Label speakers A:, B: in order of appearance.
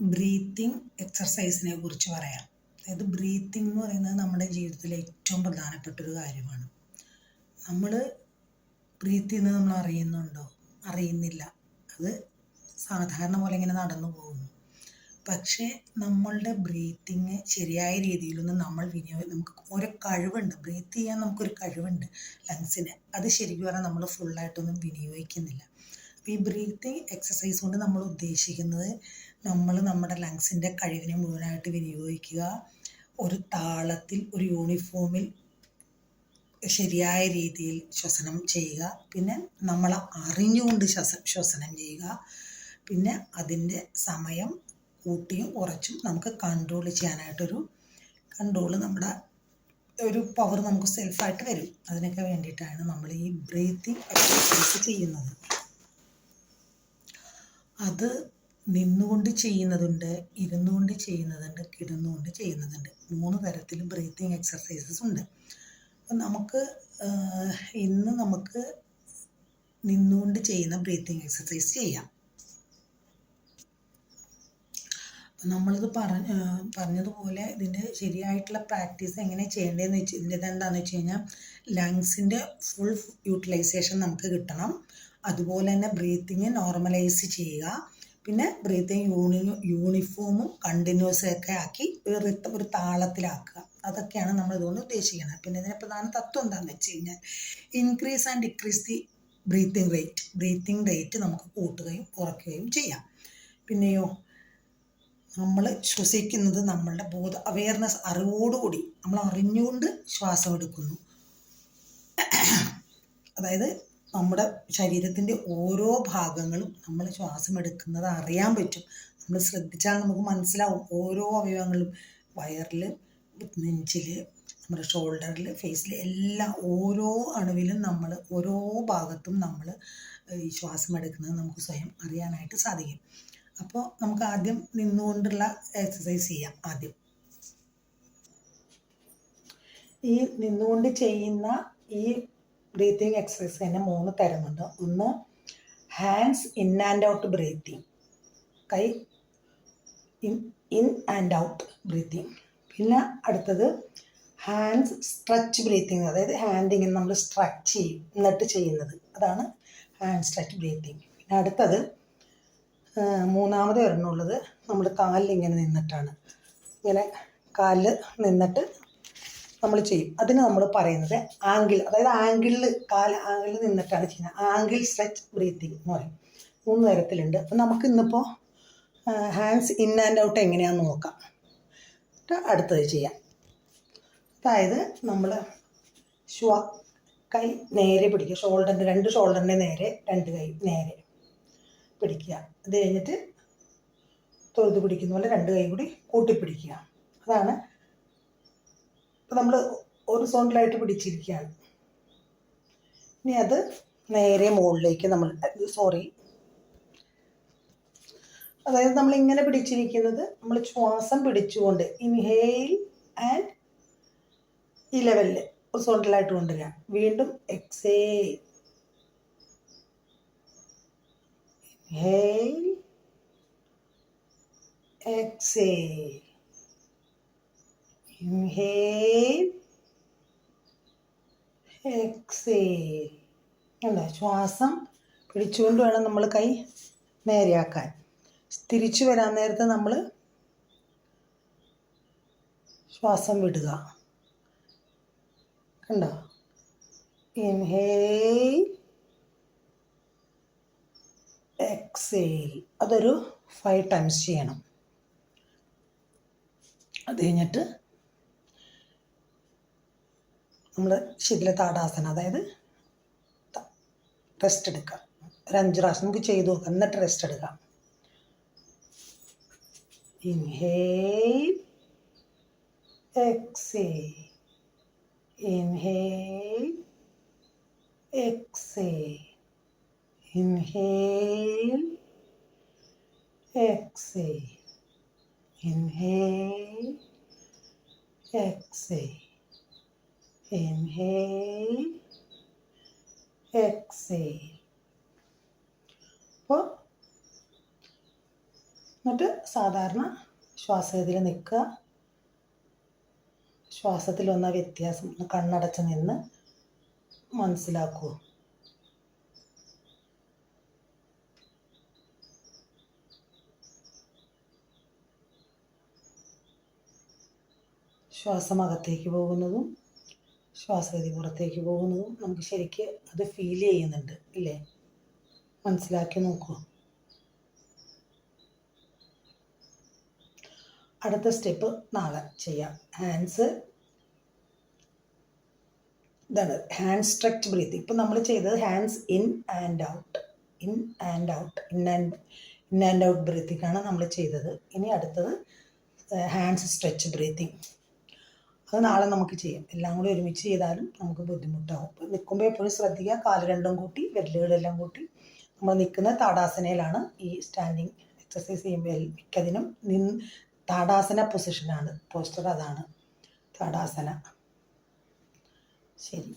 A: Breathing എക്സർസൈസിനെ കുറിച്ച് പറയാം. അതായത് ബ്രീത്തിങ് എന്ന് പറയുന്നത് നമ്മുടെ ജീവിതത്തിലെ ഏറ്റവും പ്രധാനപ്പെട്ട ഒരു കാര്യമാണ്. നമ്മൾ ബ്രീത്ത് ചെയ്യുന്നത് നമ്മൾ അറിയുന്നുണ്ടോ? അറിയുന്നില്ല. അത് സാധാരണ പോലെ ഇങ്ങനെ നടന്നു പോകുന്നു. പക്ഷേ നമ്മളുടെ ബ്രീത്തിങ് ശരിയായ രീതിയിലൊന്നും നമ്മൾ വിനിയോഗ നമുക്ക് ഒരു കഴിവുണ്ട്. ബ്രീത്ത് ചെയ്യാൻ നമുക്കൊരു കഴിവുണ്ട് ലങ്സിന് അത് ശരിക്കും പറഞ്ഞാൽ നമ്മൾ ഫുള്ളായിട്ടൊന്നും വിനിയോഗിക്കുന്നില്ല. അപ്പോൾ ഈ ബ്രീത്തിങ് എക്സസൈസ് കൊണ്ട് നമ്മൾ ഉദ്ദേശിക്കുന്നത് നമ്മൾ നമ്മുടെ ലങ്സിന്റെ കഴിവിനെ മുഴുവനായിട്ട് വിനിയോഗിക്കുക. ഒരു താളത്തിൽ ഒരു യൂണിഫോമിൽ ശരിയായ രീതിയിൽ ശ്വസനം ചെയ്യുക. പിന്നെ നമ്മൾ അറിഞ്ഞുകൊണ്ട് ശ്വസ ശ്വസനം ചെയ്യുക. പിന്നെ അതിന്റെ സമയം കൂട്ടിയും കുറച്ചും നമുക്ക് കൺട്രോൾ ചെയ്യാനായിട്ടൊരു കൺട്രോൾ നമ്മുടെ ഒരു പവർ നമുക്ക് സെൽഫായിട്ട് വരും. അതിനൊക്കെ വേണ്ടിയിട്ടാണ് നമ്മൾ ഈ ബ്രീത്തിങ് എക്സസൈസ് ചെയ്യുന്നത്. അത് നിന്നുകൊണ്ട് ചെയ്യുന്നതുണ്ട് ഇരുന്നുകൊണ്ട് ചെയ്യുന്നതുണ്ട് കിടന്നുകൊണ്ട് ചെയ്യുന്നതുണ്ട്. മൂന്ന് തരത്തിലും ബ്രീത്തിങ് എക്സസൈസസ് ഉണ്ട്. അപ്പം നമുക്ക് ഇന്ന് നമുക്ക് നിന്നുകൊണ്ട് ചെയ്യുന്ന ബ്രീത്തിങ് എക്സസൈസ് ചെയ്യാം. നമ്മളിത് പറഞ്ഞ പറഞ്ഞതുപോലെ ഇതിന്റെ ശരിയായിട്ടുള്ള പ്രാക്ടീസ് എങ്ങനെ ചെയ്യേണ്ടതെന്ന് വെച്ച് ഇതിന്റെ എന്താണെന്ന് വെച്ച് കഴിഞ്ഞാൽ ലങ്സിന്റെ ഫുൾ യൂട്ടിലൈസേഷൻ നമുക്ക് കിട്ടണം. അതുപോലെ തന്നെ ബ്രീത്തിങ് നോർമലൈസ് ചെയ്യുക. പിന്നെ ബ്രീത്തിങ് യൂണി യൂണിഫോമും കണ്ടിന്യൂസും ഒക്കെ ആക്കി ഒരു റിത്തം ഒരു താളത്തിലാക്കുക. അതൊക്കെയാണ് നമ്മൾ ഇതുകൊണ്ട് ഉദ്ദേശിക്കുന്നത് പിന്നെ ഇതിന്റെ പ്രധാന തത്വം എന്താണെന്ന് വെച്ച് കഴിഞ്ഞാൽ increase and decrease the breathing rate breathing rate നമുക്ക് കൂട്ടുകയും കുറയ്ക്കുകയും ചെയ്യാം. പിന്നെയോ നമ്മൾ ശ്വസിക്കുന്നത് നമ്മളുടെ ബോധ അവയർനെസ് അറിവോടുകൂടി നമ്മൾ അറിഞ്ഞുകൊണ്ട് ശ്വാസം എടുക്കുന്നു. അതായത് നമ്മുടെ ശരീരത്തിന്റെ ഓരോ ഭാഗങ്ങളും നമ്മൾ ശ്വാസം എടുക്കുന്നത് അറിയാൻ പറ്റും. നമ്മൾ ശ്രദ്ധിച്ചാൽ നമുക്ക് മനസ്സിലാവും ഓരോ അവയവങ്ങളും. വയറിൽ നെഞ്ചിൽ നമ്മുടെ ഷോൾഡറിൽ ഫേസിൽ എല്ലാം ഓരോ അണുവിലും നമ്മൾ ഓരോ ഭാഗത്തും നമ്മൾ ഈ ശ്വാസം എടുക്കുന്നത് നമുക്ക് സ്വയം അറിയാനായിട്ട് സാധിക്കും. അപ്പോൾ നമുക്ക് ആദ്യം നിന്നുകൊണ്ടുള്ള എക്സസൈസ് ചെയ്യാം ആദ്യം. ഈ നിന്നുകൊണ്ട് ചെയ്യുന്ന ഈ ബ്രീത്തിങ് എക്സസൈസ് തന്നെ മൂന്ന് തരമുണ്ട്. ഒന്ന് hands in and out breathing കൈ in in and out breathing പിന്നെ അടുത്തത് ഹാൻഡ്സ് സ്ട്രെച്ച് ബ്രീത്തിങ് അതായത് ഹാൻഡ് ഇങ്ങനെ നമ്മൾ സ്ട്രെച്ച് ചെയ്യും എന്നിട്ട് ചെയ്യുന്നത്. അതാണ് ഹാൻഡ് സ്ട്രെച്ച് ബ്രീത്തിങ് പിന്നെ അടുത്തത് മൂന്നാമത് വരണുള്ളത് നമ്മൾ കാലിൽ ഇങ്ങനെ നിന്നിട്ടാണ്. ഇങ്ങനെ കാലിൽ നിന്നിട്ട് നമ്മൾ ചെയ്യും. അതിന് നമ്മൾ പറയുന്നത് ആംഗിൾ അതായത് ആംഗിളിൽ കാല ആംഗിളിൽ നിന്നിട്ടാണ് ചെയ്യുന്നത്. ആംഗിൾ സ്ട്രെച്ച് ബ്രീത്തിങ് എന്ന് പറയും. മൂന്ന് തരത്തിലുണ്ട്. അപ്പം നമുക്ക് ഇന്നിപ്പോൾ ഹാൻഡ്സ് ഇൻ ആൻഡ് ഔട്ട് എങ്ങനെയാണെന്ന് നോക്കാം. അടുത്തത് ചെയ്യാം. അതായത് നമ്മൾ ശ്വ കൈ നേരെ പിടിക്കുക. ഷോൾഡറിന്റെ രണ്ട് ഷോൾഡറിന്റെ നേരെ രണ്ട് കൈ നേരെ പിടിക്കുക. അത് കഴിഞ്ഞിട്ട് തൊഴുത് പിടിക്കുന്ന പോലെ രണ്ട് കൈ കൂടി കൂട്ടിപ്പിടിക്കുക. അതാണ് ഇപ്പം നമ്മൾ ഒരു സോണിലായിട്ട് പിടിച്ചിരിക്കുകയാണ്. ഇനി അത് നേരെ മുകളിലേക്ക് നമ്മൾ സോറി അതായത് നമ്മൾ ഇങ്ങനെ പിടിച്ചിരിക്കുന്നത് നമ്മൾ ശ്വാസം പിടിച്ചുകൊണ്ട് ഇൻഹെയിൽ ആൻഡ് ഈ ലെവലിൽ ഹൊറിസോണ്ടലായിട്ട് കൊണ്ടുവരിക. വീണ്ടും exhale inhale exhale inhale exhale കണ്ടോ? ശ്വാസം പിടിച്ചുകൊണ്ട് വേണം നമ്മൾ കൈ നേരെയാക്കാൻ. തിരിച്ചു വരാൻ നേരത്തെ നമ്മൾ ശ്വാസം വിടുക. കണ്ടോ? ഇൻഹേൽ എക്സേൽ അതൊരു ഫൈവ് ടൈംസ് ചെയ്യണം. അത് കഴിഞ്ഞിട്ട് നമ്മൾ ശിഥില താടാസന അതായത് റെസ്റ്റ് എടുക്കുക ഒരു അഞ്ച് പ്രാവശ്യം നമുക്ക് ചെയ്തു നോക്കാം. എന്നിട്ട് റെസ്റ്റ് എടുക്കാം. Inhale exhale inhale exhale inhale exhale inhale exhale. Inhale, exhale. അപ്പോൾ എന്നിട്ട് സാധാരണ ശ്വാസഗതിയിൽ നിൽക്കുക. ശ്വാസത്തിൽ വന്ന വ്യത്യാസം കണ്ണടച്ച് നിന്ന് മനസ്സിലാക്കൂ ശ്വാസം അകത്തേക്ക് പോകുന്നതും ശ്വാസഗതി പുറത്തേക്ക് പോകുന്നതും നമുക്ക് ശരിക്ക് അത് ഫീൽ ചെയ്യുന്നുണ്ട് ഇല്ലേ? മനസ്സിലാക്കി നോക്കൂ. അടുത്ത സ്റ്റെപ്പ് നാളെ ചെയ്യാം. ഹാൻഡ്സ് ഇതാണ് ഹാൻഡ് സ്ട്രെച്ച് ബ്രീത്ത് ഇപ്പം നമ്മൾ ചെയ്തത് hands in and out in and out in and in and out ബ്രീത്തിങ്ങാണ് നമ്മൾ ചെയ്തത്. ഇനി അടുത്തത് ഹാൻഡ്സ് സ്ട്രെച്ച് ബ്രീത്തിങ് അത് നാളെ നമുക്ക് ചെയ്യാം. എല്ലാം കൂടി ഒരുമിച്ച് ചെയ്താലും നമുക്ക് ബുദ്ധിമുട്ടാവും. അപ്പോൾ നിൽക്കുമ്പോൾ എപ്പോഴും ശ്രദ്ധിക്കുക കാൽ രണ്ടും കൂട്ടി വിരലുകളെല്ലാം കൂട്ടി. നമ്മൾ നിൽക്കുന്ന താടാസനയിലാണ് ഈ സ്റ്റാൻഡിങ് എക്സസൈസ് ചെയ്യുമ്പോൾ മിക്കതിനും നിന്ന് താടാസന പൊസിഷനാണ് പോസ്റ്റർ അതാണ്. താടാസന. ശരി.